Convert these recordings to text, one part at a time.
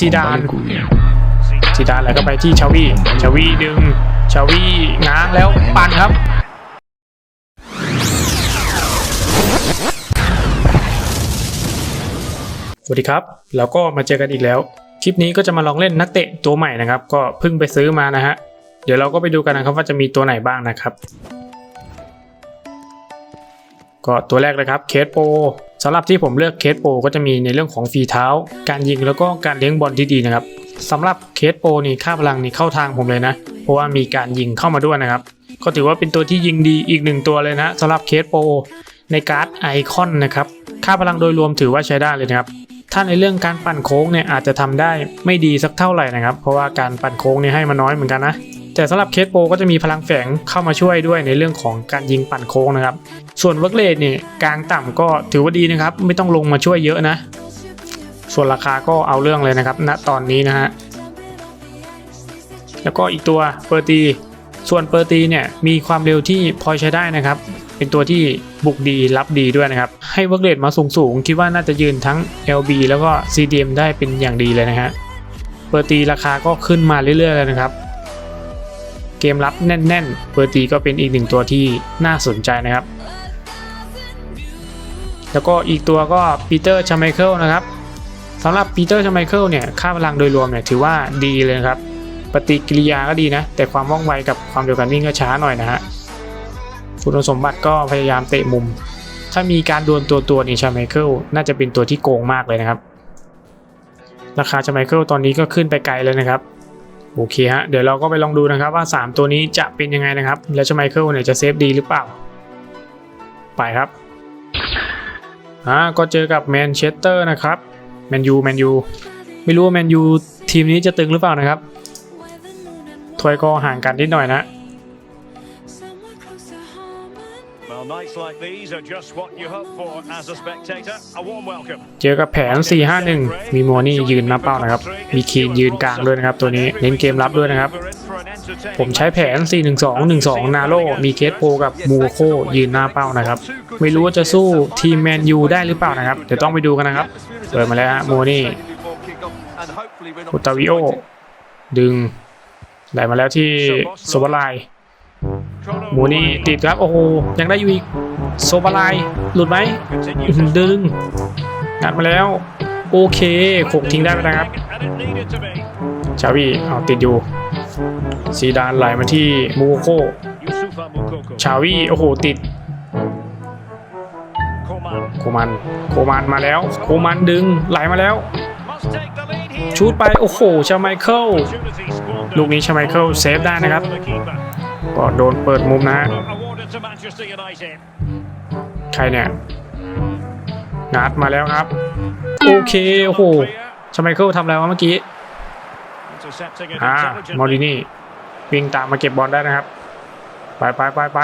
ซีดานซีดานแล้วก็ไปที่ชาวีชาวีดึงชาวีง้างแล้วปั่นครับ สวัสดีครับ แล้วก็มาเจอกันอีกแล้ว คลิปนี้ก็จะมาลองเล่นนักเตะตัวใหม่นะครับ ก็เพิ่งไปซื้อมานะฮะ เดี๋ยวเราก็ไปดูกันนะครับว่าจะมีตัวไหนบ้างนะครับ ก็ตัวแรกเลยครับเคสโปสำหรับที่ผมเลือกเคสโปก็จะมีในเรื่องของฝีเท้า การยิงแล้วก็การเลี้ยงบอลที่ดีนะครับสำหรับเคสโปนี่ค่าพลังนี่เข้าทางผมเลยนะ เพราะว่ามีการยิงเข้ามาด้วยนะครับ ก็ถือว่าเป็นตัวที่ยิงดีอีกหนึ่งตัวเลยนะสำหรับเคสโปในการ์ดไอคอนนะครับค่าพลังโดยรวมถือว่าใช้ได้เลยนะครับถ้าในเรื่องการปั่นโค้งเนี่ยอาจจะทำได้ไม่ดีสักเท่าไหร่นะครับ เพราะว่าการปั่นโค้งเนี่ยให้มาน้อยเหมือนกันนะ แต่สำหรับเคสโปก็จะมีพลังแฝงเข้ามาช่วยด้วยในเรื่องของการยิงปั่นโค้งนะครับ ส่วนเวิร์กเลดเนี่ยกลางต่ำก็ถือว่าดีนะครับ ไม่ต้องลงมาช่วยเยอะนะ ส่วนราคาก็เอาเรื่องเลยนะครับณตอนนี้นะฮะแล้วก็อีกตัวเปอร์ตีส่วนเปอร์ตีเนี่ยมีความเร็วที่พอใช้ได้นะครับ เป็นตัวที่บุกดีรับดีด้วยนะครับ ให้เวิร์กเลดมาสูงๆคิดว่าน่าจะยืนทั้ง LB แล้วก็ CDM ได้เป็นอย่างดีเลยนะฮะเปอร์ตีราคาก็ขึ้นมาเรื่อยๆเลยนะครับ เกมรับแน่นๆเปอร์ตีก็เป็นอีกหนึ่งตัวที่น่าสนใจนะครับ แล้วก็อีกตัวก็ปีเตอร์ชาไมเคิลนะครับสำหรับปีเตอร์ชาไมเคิลเนี่ยค่าพลังโดยรวมเนี่ยถือว่าดีเลยครับ ปฏิกิริยาก็ดีนะ แต่ความว่องไวกับความเร็วการวิ่งก็ช้าหน่อยนะฮะคุณสมบัติก็พยายามเตะมุม ถ้ามีการดวลตัวตัวนี่ชาไมเคิลน่าจะเป็นตัวที่โกงมากเลยนะครับ ราคาชาไมเคิลตอนนี้ก็ขึ้นไปไกลเลยนะครับ โอเคฮะเดี๋ยวเราก็ไปลองดูนะครับว่า 3 ตัวนี้จะเป็นยังไงนะครับ แล้วชาไมเคิลเนี่ยจะเซฟดีหรือเปล่า ไปครับอ่าก็เจอกับแมนเชสเตอร์นะครับแมนยูแมนยูไม่รู้ว่าแมนยูทีมนี้จะตึงหรือเปล่านะครับถ้วยก็ห่างกันนิดหน่อยนะ Well, nights like these are just what you hope for as a spectator. A warm welcome. เจอกับแผน 4-5-1 มีโมนี่ยืนหน้าเป้านะครับ มีคีนยืนกลางด้วยนะครับ ตัวนี้เน้นเกมรับด้วยนะครับ ผมใช้แผน 4-1-2-1-2 นาโลมีเคสโปกับมูโคยืนหน้าเป้านะครับ ไม่รู้ว่าจะสู้ทีมแมนยูได้หรือเปล่านะครับ เดี๋ยวต้องไปดูกันนะครับ เปิดมาแล้วฮะโมนี่อุตาวิโอดึงไหลมาแล้วที่โซบาไลโมนี่ติดครับ โอ้โห ยังได้อยู่อีก โซบาไลหลุดไหมดึงงัดมาแล้ว โอเคโขกทิ้งได้ไปนะครับชาวีเอาติดอยู่ซีดานไหลมาที่มูโคชาวีโอ้โห ติด โคมัน โคมันมาแล้ว โคมันดึงไหลมาแล้ว ชูดไป โอ้โหชาไมเคิลลูกนี้ชาไมเคิลเซฟได้นะครับ ก็โดนเปิดมุมนะฮะ ใครเนี่ยงัดมาแล้วครับ โอเค โอ้โหชาไมเคิลทำอะไรวะเมื่อกี้อ่ามอรินี่วิ่งตามมาเก็บบอลได้นะครับ ไปไปไปไป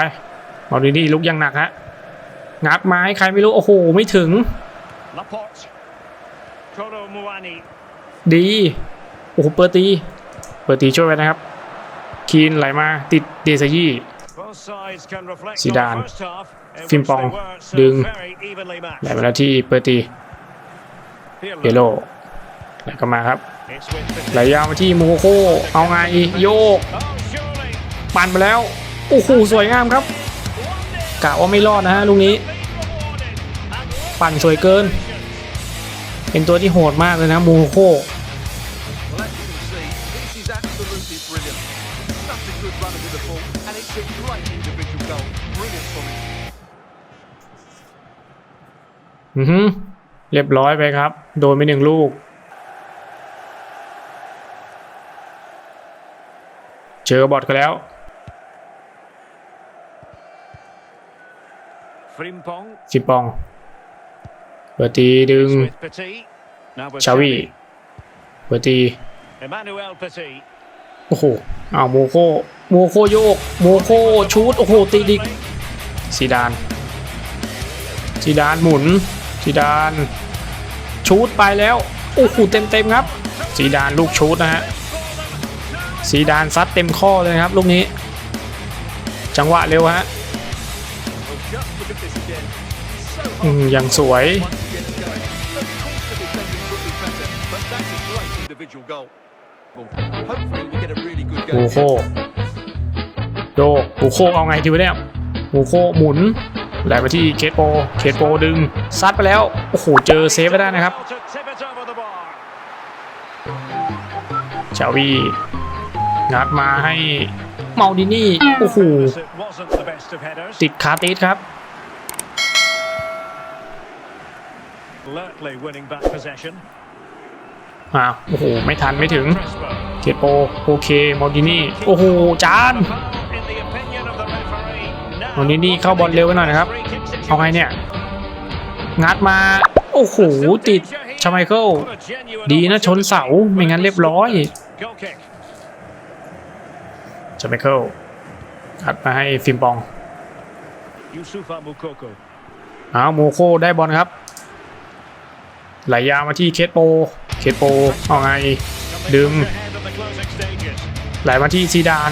มอรินี่ลุกยังหนักฮะงัดไม้ใครไม่รู้ โอ้โห ไม่ถึง ดี โอ้โห เปิดตี เปิดตีช่วยไว้นะครับ คีนไหลมาติดเดซายี่ซีดาน ฟิมปองดึงไหลมาแล้วที่เปิดตีเยโลไหลก็มาครับไหลยาวมาที่มูโคเอาไงโยกปั่นไปแล้วโอ้โหสวยงามครับกะว่าไม่รอดนะฮะลูกนี้ ปั่นสวยเกิน เป็นตัวที่โหดมากเลยนะมูโค ball, and it's a great individual goal. Brilliant from him. อือฮึเรียบร้อยไปครับ โดนไปหนึ่งลูก เจอบอทกันแล้ว Frimpong สิบปอง เปิดตีดึง with Petit. Now with ชาวี Xavi. เปิดตี Emmanuel Petit. โอ้โหเอาโมโคโมโคโยกโมโคชูดโอ้โหตีดิกซีดานซีดานหมุนซีดานชูดไปแล้วโอ้โหเต็มเต็มครับซีดานลูกชูดนะฮะซีดานซัดเต็มข้อเลยครับลูกนี้ จังหวะเร็วฮะอืม hard ยังสวย individual goal. บูโคโยกบูโคเอาไงทีวะเนี่ยบูโคหมุนแหลไปที่เคโปเคโปดึงซัดไปแล้ว โอ้โห เจอเซฟไม่ได้นะครับชาวีงัดมาให้เมาดินี่ โอ้โห ติดคาติสครับ อ่าโอ้โห ไม่ทันไม่ถึงเคสโปโอเคมอดินี่ โอ้โห จาน In the opinion of the referee, now มอดินี่เข้าบอลเร็วไปหน่อยนะครับ เอาไงเนี่ย งัดมา โอ้โห ติดชาไมเคิลดีนะชนเสา ไม่งั้นเรียบร้อยชาไมเคิลอัดมาให้ฟิมปองอ้าวโมโคได้บอลครับไหลยาวมาที่เคสโป เคโปเอาไง Coming Đừng. much ahead of the closing stages. ไหลมาที่ซีดาน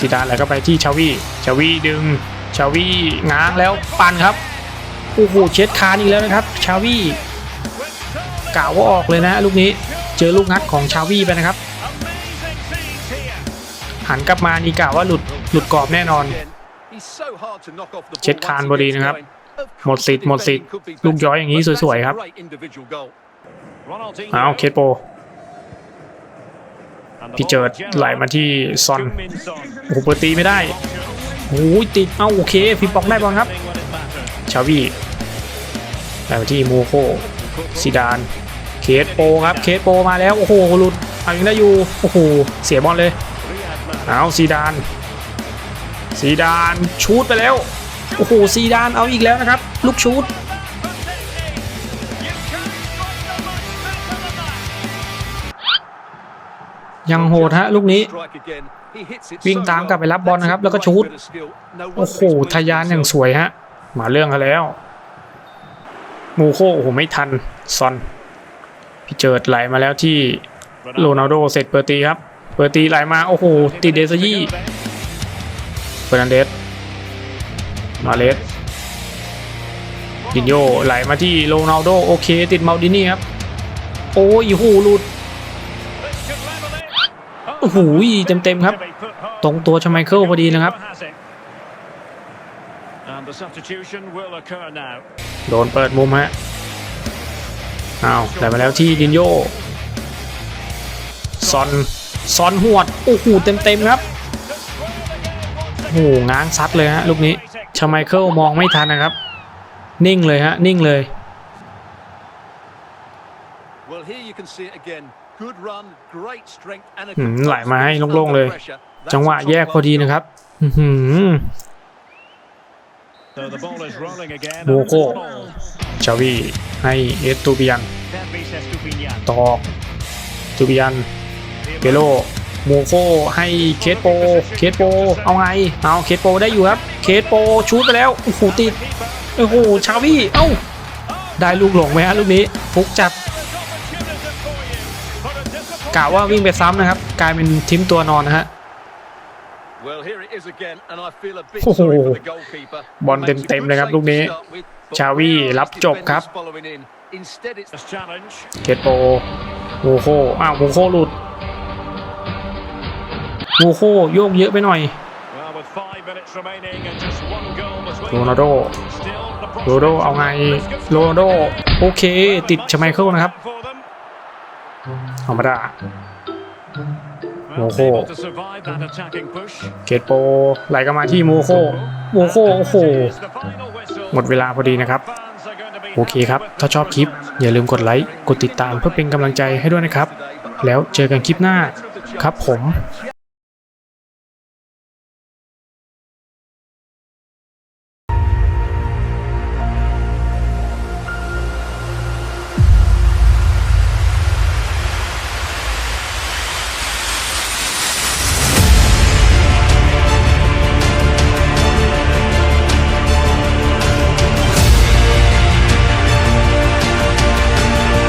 ซีดานไหลเข้าไปที่ชาวีชาวีดึง ชาวีง้างแล้วปันครับโอ้โหเช็ดคานอีกแล้วนะครับ ชาวีกล่าวว่าออกเลยนะลูกนี้เจอลูกงัดของชาวีไปนะครับ หันกลับมานี่กล่าวว่าหลุดหลุดกรอบแน่นอน เช็ดคานพอดีนะครับ หมดสิทธิ์หมดสิทธิ์ลูกย้อยอย่างนี้สวยๆครับ a great individual goal. Ronaldinho. อ้าวเคสโป And the พี่เจิด ball ไหลมาที่ซอน Heung-min Son. โอ้โหเปิดตีไม่ได้โอ้ยติดเอ้าโอเคฟิมปองได้บอลครับ When it mattered. ชาวีไหลมาที่มูโคซีดานเคสโปครับเคสโปมาแล้ว โอ้โหหลุดเอายังได้อยู่โอ้โหเสียบอลเลย Riyad Mahrez. เอาซีดานซีดานชูดไปแล้วโอ้โหซีดานเอาอีกแล้วนะครับ ลูกชูด ยังโหดฮะลูกนี้ วิ่งตามกลับไปรับบอลนะครับ แล้วก็ชูดโอ้โหทะยานอย่างสวยฮะ มาเรื่องกันแล้ว มูโคโอ้โหไม่ทันซอน พี่เจิดไหลมาแล้วที่โรนัลโดเสร็จเปอร์ตีครับ เปอร์ตีไหลมาโอ้โหติดเดซยี่เฟอร์นันเดสมาเลสดินโยไหลมาที่โรนัลโดโอเค ติดเมาดินี่ครับ โอ้ยหูหลุด โอ้โหเต็มๆครับ ตรงตัวชไมเคิลพอดีนะครับ And the substitution will occur now. โดนเปิดมุมฮะอ้าวไหลมาแล้วที่ดินโยซอนซอนหวดโอ้โหเต็มๆครับโอ้โหง้างซัดเลยฮะลูกนี้ชไมเคิลมองไม่ทันนะครับ นิ่งเลยฮะนิ่งเลย Well, here you can see it again. Good run, great strength, and a หื good มไหล touch มาให้ finish โล่งๆเลย under pressure. That's จังหวะ a แยก top พอดี class นะครับอื้อหือ So the ball is rolling again. Moko. and it's one all. ชาวีให้เอสตูบิยัน Servis Estupiñán. ตอกตูบิยันเปโลโมโคให้เคสโป เคสโป เอาไง เอาเคสโปได้อยู่ครับ เคสโปชูดไปแล้ว โอ้โหติด โอ้โห ชาวี่เอ้า ได้ลูกหลงไหมฮะลูกนี้ ฟุกจัด กะว่าวิ่งไปซ้ำนะครับ กลายเป็นทิ้มตัวนอนนะฮะ Well, here it is again, and I feel a bit โอ้โห sorry for the goalkeeper. บอล Makes a เต็มๆ good เลยครับ save ลูกนี้ to start with, but ชาวี่ where are รับ his จบครับ defenders following in? Instead, it's This challenge. เคสโปโมโคอ้าวโมโคหลุดโมโคโยกเยอะไปหน่อย Well, with five minutes remaining and just one goal between โรนัลโด Still the โรนัลโดเอาไงโรนัลโดโอเค ติดชไมเคิลนะครับ for them. ธรรมดา Well, Moko. able to survive that attacking push. เคสโปไหลกันมาที่โมโคโมโคโอ้โห Is the final whistle. หมดเวลาพอดีนะครับ Fans are going to be โอเคครับ ถ้าชอบคลิป อย่าลืมกดไลค์ กดติดตามเพื่อเป็นกำลังใจให้ด้วยนะครับ แล้วเจอกันคลิปหน้าครับผม just